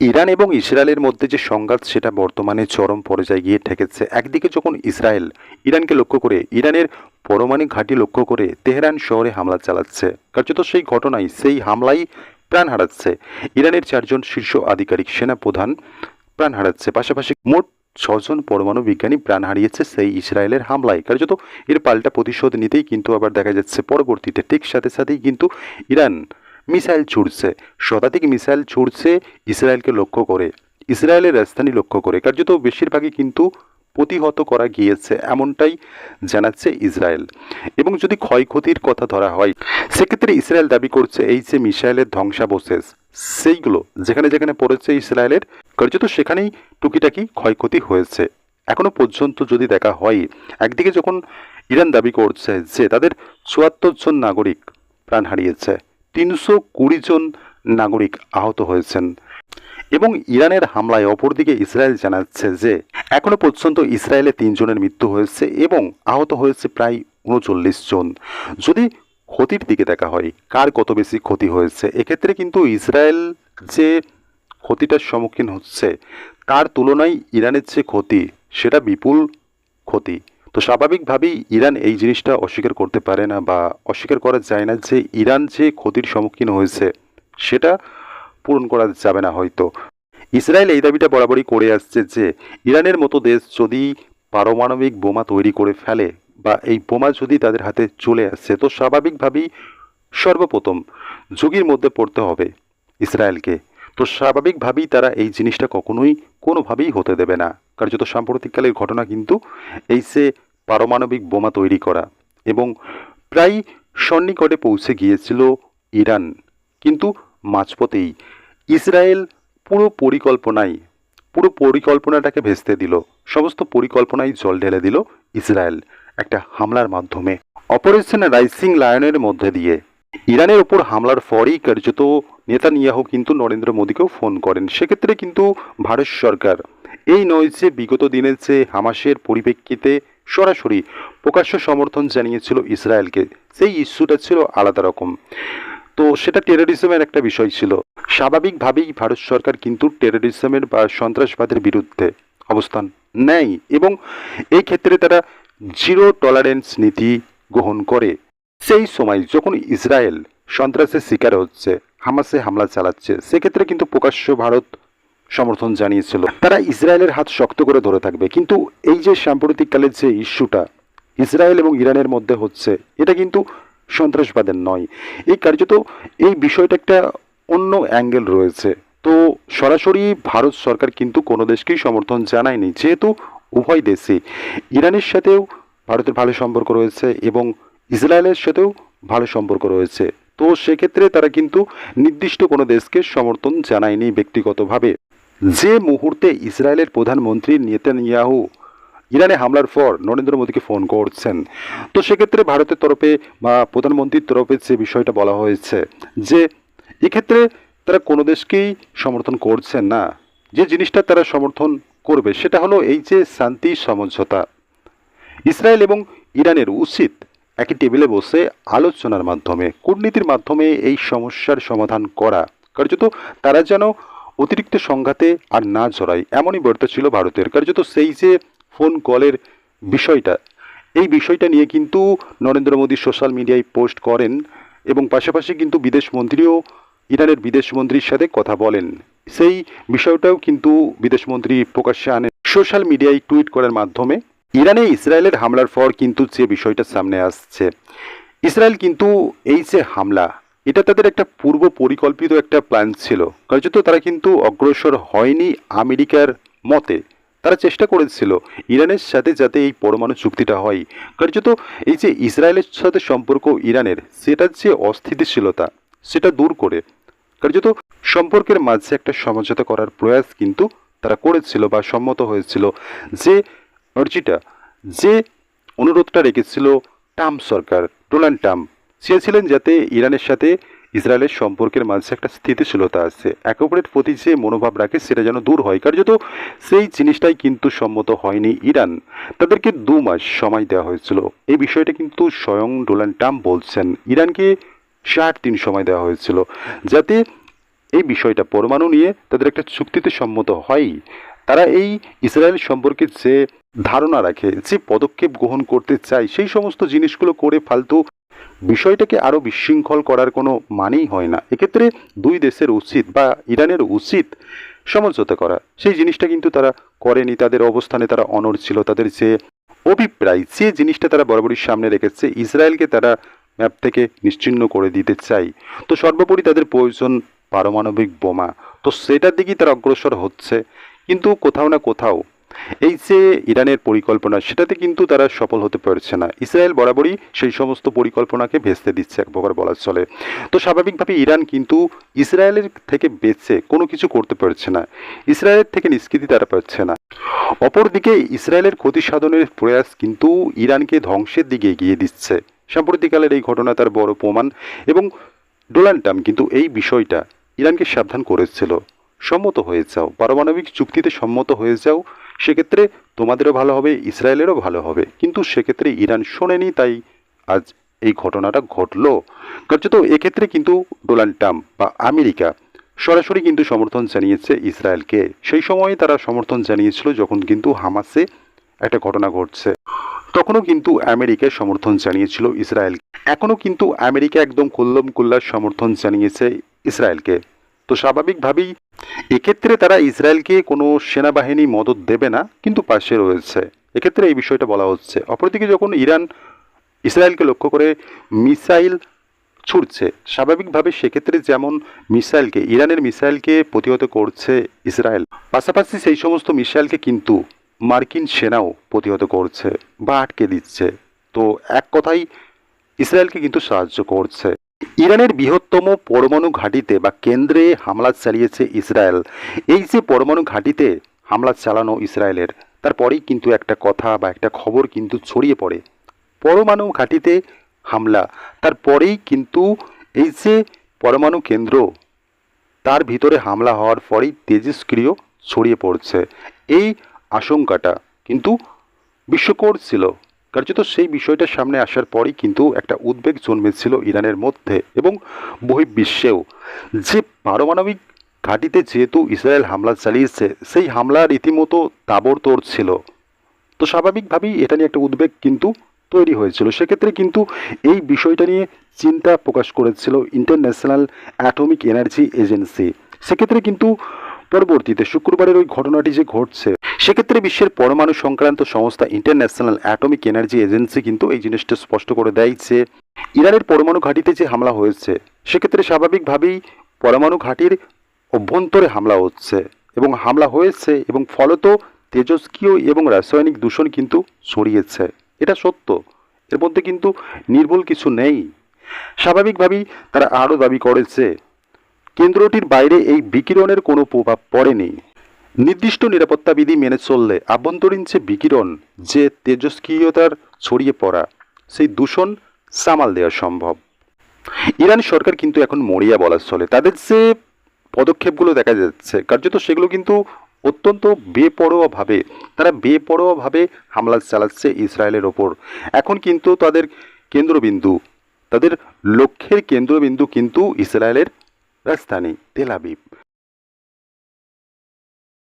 Iran এবং ইসরায়েলের মধ্যে যে সংঘাত, সেটা বর্তমানে চরম পর্যায়ে গিয়ে ঠেকেছে। একদিকে যখন ইসরায়েল ইরানকে লক্ষ্য করে, ইরানের পরমাণবিক ঘাঁটি লক্ষ্য করে তেহরান শহরে হামলা চালাচ্ছে। কার্যত সেই ঘটনায়, সেই হামলাই প্রাণ হারাচ্ছে। ইরানের চারজন শীর্ষ আধিকারিক, সেনা প্রধান প্রাণ হারাচ্ছে। পাশাপাশি মোট ছজন পরমাণু বিজ্ঞানী প্রাণ হারিয়েছে সেই ইসরায়েলের হামলায়। কার্যত এর পাল্টা প্রতিশোধ নিতেই কিন্তু আবার দেখা যাচ্ছে, পরবর্তীতে ঠিক সাথে সাথেই কিন্তু ইরান মিসাইল ছুড়ছে, শতাধিক মিসাইল ছুড়ছে ইসরায়েলকে লক্ষ্য করে, ইসরায়েলের রাজধানী লক্ষ্য করে। কার্যত বেশিরভাগই কিন্তু প্রতিহত করা গিয়েছে, এমনটাই জানাচ্ছে ইসরায়েল। এবং যদি ক্ষয়ক্ষতির কথা ধরা হয়, সেক্ষেত্রে ইসরায়েল দাবি করছে এই যে মিসাইলের ধ্বংসাবশেষ, সেইগুলো যেখানে যেখানে পড়েছে ইসরায়েলের, কার্যত সেখানেই টুকিটাকি ক্ষয়ক্ষতি হয়েছে। এখনও পর্যন্ত যদি দেখা হয়, একদিকে যখন ইরান দাবি করছে যে তাদের চুয়াত্তর জন নাগরিক প্রাণ হারিয়েছে তিনশো কুড়ি জন নাগরিক আহত হয়েছেন। এবং ইরানের হামলায় অপরদিকে ইসরায়েল জানাচ্ছে যে, এখনও পর্যন্ত ইসরায়েলে তিনজনের মৃত্যু হয়েছে এবং আহত হয়েছে প্রায় উনচল্লিশ জন। যদি ক্ষতির দিকে দেখা হয়, কার কত বেশি ক্ষতি হয়েছে? এক্ষেত্রে কিন্তু ইসরায়েল যে ক্ষতিটার সম্মুখীন হচ্ছে, তার তুলনায় ইরানের যে ক্ষতি, সেটা বিপুল ক্ষতি। তো স্বাভাবিকভাবেই ইরান এই জিনিসটা অস্বীকার করতে পারে না বা অস্বীকার করা যায় না যে ইরান যে ক্ষতির সম্মুখীন হয়েছে, সেটা পূরণ করা যাবে না হয়তো। ইসরায়েল এই দাবিটা বরাবরই করে আসছে যে ইরানের মতো দেশ যদি পারমাণবিক বোমা তৈরি করে ফেলে বা এই বোমা যদি তাদের হাতে চলে আসছে তো স্বাভাবিকভাবেই সর্বপ্রথম ঝুঁকির মধ্যে পড়তে হবে ইসরায়েলকে। তো স্বাভাবিকভাবেই তারা এই জিনিসটা কখনোই কোনোভাবেই হতে দেবে না। কার্যত সাম্প্রতিককালের ঘটনা কিন্তু এই সে পারমাণবিক বোমা তৈরি করা এবং প্রায় সন্নিকটে পৌঁছে গিয়েছিল ইরান। কিন্তু মাঝপথেই ইসরায়েল পুরো পরিকল্পনাই পুরো পরিকল্পনাটাকে ভেস্তে দিল। সমস্ত পরিকল্পনাই জল ঢেলে দিল ইসরায়েল একটা হামলার মাধ্যমে। অপারেশন রাইসিং লায়নের মধ্যে দিয়ে ইরানের ওপর হামলার পরেই কার্যত নেতানিয়াহু কিন্তু নরেন্দ্র মোদীকেও ফোন করেন। সেক্ষেত্রে কিন্তু ভারত সরকার এই নয় যে বিগত দিনের যে হামাসের পরিপ্রেক্ষিতে সরাসরি প্রকাশ্য সমর্থন জানিয়েছিল ইসরায়েলকে, সেই ইস্যুটা ছিল আলাদা রকম। তো সেটা টেরোরিজমের একটা বিষয় ছিল। স্বাভাবিকভাবেই ভারত সরকার কিন্তু টেরোরিজমের বা সন্ত্রাসবাদের বিরুদ্ধে অবস্থান নেয় এবং এই ক্ষেত্রে তারা জিরো টলারেন্স নীতি গ্রহণ করে। সেই সময় যখন ইসরায়েল সন্ত্রাসের শিকার হচ্ছে, হামাসে হামলা চালাচ্ছে, সেক্ষেত্রে কিন্তু প্রকাশ্য ভারত সমর্থন জানিয়েছিল। তারা ইসরায়েলের হাত শক্ত করে ধরে থাকবে। কিন্তু এই যে সাম্প্রতিককালের যে ইস্যুটা, ইসরায়েল এবং ইরানের মধ্যে হচ্ছে, এটা কিন্তু সন্ত্রাসবাদের নয়। এই কার্যত এই বিষয়টা একটা অন্য অ্যাঙ্গেল রয়েছে। তো সরাসরি ভারত সরকার কিন্তু কোনো দেশকেই সমর্থন জানায়নি। যেহেতু উভয় দেশে ইরানের সাথেও ভারতের ভালো সম্পর্ক রয়েছে এবং ইসরায়েলের সাথেও ভালো সম্পর্ক রয়েছে। তো সেক্ষেত্রে তারা কিন্তু নির্দিষ্ট কোনো দেশকে সমর্থন জানায়নি ব্যক্তিগতভাবে। যে মুহূর্তে ইসরায়েলের প্রধানমন্ত্রী নেতানিয়াহু ইরানে হামলার পর নরেন্দ্র মোদীকে ফোন করছেন, তো সেক্ষেত্রে ভারতের তরফে বা প্রধানমন্ত্রীর তরফে যে বিষয়টা বলা হয়েছে যে এক্ষেত্রে তারা কোনো দেশকেই সমর্থন করছেন না। যে জিনিসটা তারা সমর্থন করবে সেটা হলো এই যে শান্তি, সমঝোতা। ইসরায়েল এবং ইরানের উচিত একই টেবিলে বসে আলোচনার মাধ্যমে, কূটনীতির মাধ্যমে এই সমস্যার সমাধান করা। কার্যত তারা যেন অতিরিক্ত সংঘাতে আর না জড়ায়, এমনই বার্তা ছিল ভারতের। কার্যত সেই যে ফোন কলের বিষয়টা, এই বিষয়টা নিয়ে কিন্তু নরেন্দ্র মোদী সোশ্যাল মিডিয়ায় পোস্ট করেন এবং পাশাপাশি কিন্তু বিদেশ মন্ত্রীও ইরানের বিদেশ মন্ত্রীর সাথে কথা বলেন। সেই বিষয়টাও কিন্তু বিদেশ মন্ত্রী প্রকাশ্যে আনেন। সোশ্যাল মিডিয়ায় টুইট করার মাধ্যমে ইরানে ইসরায়েলের হামলার পর কিন্তু যে বিষয়টা সামনে আসছে, ইসরায়েল কিন্তু এই যে হামলা, এটা তাদের একটা পূর্ব পরিকল্পিত একটা প্ল্যান ছিল। কার্যত তারা কিন্তু অগ্রসর হয়নি আমেরিকার মতে। তারা চেষ্টা করেছিল ইরানের সাথে যাতে এই পরমাণু চুক্তিটা হয়। কার্যত এই যে ইসরায়েলের সাথে সম্পর্ক ইরানের সেটার যে অস্থিতিশীলতা, সেটা দূর করে। কার্যত সম্পর্কের মাঝে একটা সমঝোতা করার প্রয়াস কিন্তু তারা করেছিল বা সম্মত হয়েছিল যে অর্জিটা যে অনুরোধটা রেখেছিল ট্রাম্প সরকার, ডোনাল্ড ট্রাম্প, চেয়েছিলেন যাতে ইরানের সাথে ইসরায়েলের সম্পর্কের মাঝে একটা স্থিতিশীলতা আছে। একে অপরের প্রতি যে মনোভাব রাখে, সেটা যেন দূর হয়। কার্যত সেই জিনিসটাই কিন্তু সম্মত হয়নি ইরান। তাদেরকে দু মাস সময় দেওয়া হয়েছিল। এই বিষয়টা কিন্তু স্বয়ং ডোনাল্ড ট্রাম্প বলছেন। ইরানকে ষাট দিন সময় দেওয়া হয়েছিল। যাতে এই বিষয়টা পরমাণু নিয়ে তাদের একটা চুক্তিতে সম্মত হয়ই। তারা এই ইসরায়েল সম্পর্কে যে ধারণা রাখে যে পদক্ষেপ গ্রহণ করতে চায় সেই সমস্ত জিনিসগুলো করে ফালতু বিষয়টাকে আরও বিশৃঙ্খল করার কোনো মানেই হয় না। এক্ষেত্রে দুই দেশের উচিত বা ইরানের উচিত সমঝোতা করা। সেই জিনিসটা কিন্তু তারা করেনি, তাদের অবস্থানে তারা অনর ছিল, তাদের যে অভিপ্রায়, যে জিনিসটা তারা বরাবরই সামনে রেখেছে, ইসরায়েলকে তারা ম্যাপ থেকে নিশ্চিহ্ন করে দিতে চাই। তো সর্বোপরি তাদের প্রয়োজন পারমাণবিক বোমা। তো সেটার দিকেই তারা অগ্রসর হচ্ছে। কিন্তু কোথাও না কোথাও এই যে ইরানের পরিকল্পনা, সেটাতে কিন্তু তারা সফল হতে পারছে না। ইসরায়েল বরাবরই সেই সমস্ত পরিকল্পনাকে ভেস্তে দিচ্ছে, এক প্রকার বলা চলে। তো স্বাভাবিকভাবে ইরান কিন্তু ইসরায়েলের থেকে বেঁচে কোনো কিছু করতে পারছে না। ইসরায়েলের থেকে নিষ্কৃতি তারা পাচ্ছে না। অপরদিকে ইসরায়েলের ক্ষতি সাধনের প্রয়াস কিন্তু ইরানকে ধ্বংসের দিকে এগিয়ে দিচ্ছে। সাম্প্রতিককালের এই ঘটনা তার বড় প্রমাণ এবং ডোনাল্ড ট্রাম্প কিন্তু এই বিষয়টা ইরানকে সাবধান করেছিল। সম্মত হয়ে যাও। পারমাণবিক চুক্তিতে সম্মত হয়ে যাও। সেক্ষেত্রে তোমাদেরও ভালো হবে, ইসরায়েলেরও ভালো হবে। কিন্তু সেক্ষেত্রে ইরান শোনেনি, তাই আজ এই ঘটনাটা ঘটলো। কার্যত এক্ষেত্রে কিন্তু ডোনাল্ড ট্রাম্প বা আমেরিকা সরাসরি কিন্তু সমর্থন জানিয়েছে ইসরায়েলকে। সেই সময়ে তারা সমর্থন জানিয়েছিল যখন কিন্তু হামাসে একটা ঘটনা ঘটছে। তখনও কিন্তু আমেরিকায় সমর্থন জানিয়েছিল ইসরায়েল এখনও কিন্তু আমেরিকা একদম কুল্লম কুল্লার সমর্থন জানিয়েছে ইসরায়েলকে। তো স্বাভাবিকভাবেই এক্ষেত্রে তারা ইসরায়েলকে কোনো সেনাবাহিনী মদত দেবে না, কিন্তু পাশে রয়েছে। এক্ষেত্রে এই বিষয়টা বলা হচ্ছে। অপরদিকে যখন ইরান ইসরায়েলকে লক্ষ্য করে মিসাইল ছুটছে স্বাভাবিকভাবে সেক্ষেত্রে যেমন মিসাইলকে, ইরানের মিসাইলকে প্রতিহত করছে ইসরায়েল, পাশাপাশি সেই সমস্ত মিসাইলকে কিন্তু মার্কিন সেনাও প্রতিহত করছে বা আটকে দিচ্ছে। তো এক কথাই ইসরায়েলকে কিন্তু সাহায্য করছে। ইরানের বৃহত্তম পরমাণু ঘাঁটিতে বা কেন্দ্রে হামলা চালিয়েছে ইসরায়েল। এই যে পরমাণু ঘাঁটিতে হামলা চালানো ইসরায়েলের তারপরেই কিন্তু একটা কথা বা একটা খবর কিন্তু ছড়িয়ে পড়ে। পরমাণু ঘাঁটিতে হামলা তারপরেই কিন্তু এই যে পরমাণু কেন্দ্র, তার ভিতরে হামলা হওয়ার পরেই তেজস্ক্রিয় ছড়িয়ে পড়ছে। এই আশঙ্কাটা কিন্তু বিশ্বকর ছিল। কার্যত সেই বিষয়টা সামনে আসার পরই কিন্তু একটা উদ্বেগ জন্মেছিল ইরানের মধ্যে এবং বহির্বিশ্বেও। যে পারমাণবিক ঘাঁটিতে যেহেতু ইসরায়েল হামলা চালিয়েছে, সেই হামলা রীতিমতো তাবড়তোড় ছিল। তো স্বাভাবিকভাবেই এটা নিয়ে একটা উদ্বেগ কিন্তু তৈরি হয়েছিল। সেক্ষেত্রে কিন্তু এই বিষয়টা নিয়ে চিন্তা প্রকাশ করেছিল ইন্টারন্যাশনাল অ্যাটমিক এনার্জি এজেন্সি। সেক্ষেত্রে কিন্তু পরবর্তীতে শুক্রবারের ওই ঘটনাটি যে ঘটছে সেক্ষেত্রে বিশ্বের পরমাণু সংক্রান্ত সংস্থা ইন্টারন্যাশনাল অ্যাটমিক এনার্জি এজেন্সি কিন্তু এই জিনিসটা স্পষ্ট করে দেয় যে ইরানের পরমাণু ঘাঁটিতে যে হামলা হয়েছে, সেক্ষেত্রে স্বাভাবিকভাবেই পরমাণু ঘাঁটির অভ্যন্তরে হামলা হচ্ছে এবং হামলা হয়েছে এবং ফলত তেজস্ক্রিয় এবং রাসায়নিক দূষণ কিন্তু ছড়িয়েছে। এটা সত্য। এর মধ্যে কিন্তু নির্ভুল কিছু নেই। স্বাভাবিকভাবেই তারা আরও দাবি করেছে, কেন্দ্রটির বাইরে এই বিকিরণের কোনো প্রভাব পড়েনি। নির্দিষ্ট নিরাপত্তা বিধি মেনে চললে আভ্যন্তরীণ যে বিকিরণ, যে তেজস্ক্রিয়তার ছড়িয়ে পড়া, সেই দূষণ সামাল দেওয়া সম্ভব। ইরান সরকার কিন্তু এখন মরিয়া বলা চলে তাদের যে পদক্ষেপগুলো দেখা যাচ্ছে, কার্যত সেগুলো কিন্তু অত্যন্ত বেপরোয়াভাবে, তারা বেপরোয়াভাবে হামলা চালাচ্ছে ইসরায়েলের ওপর। এখন কিন্তু তাদের কেন্দ্রবিন্দু, তাদের লক্ষ্যের কেন্দ্রবিন্দু কিন্তু ইসরায়েলের রাজধানী তেল আবিব।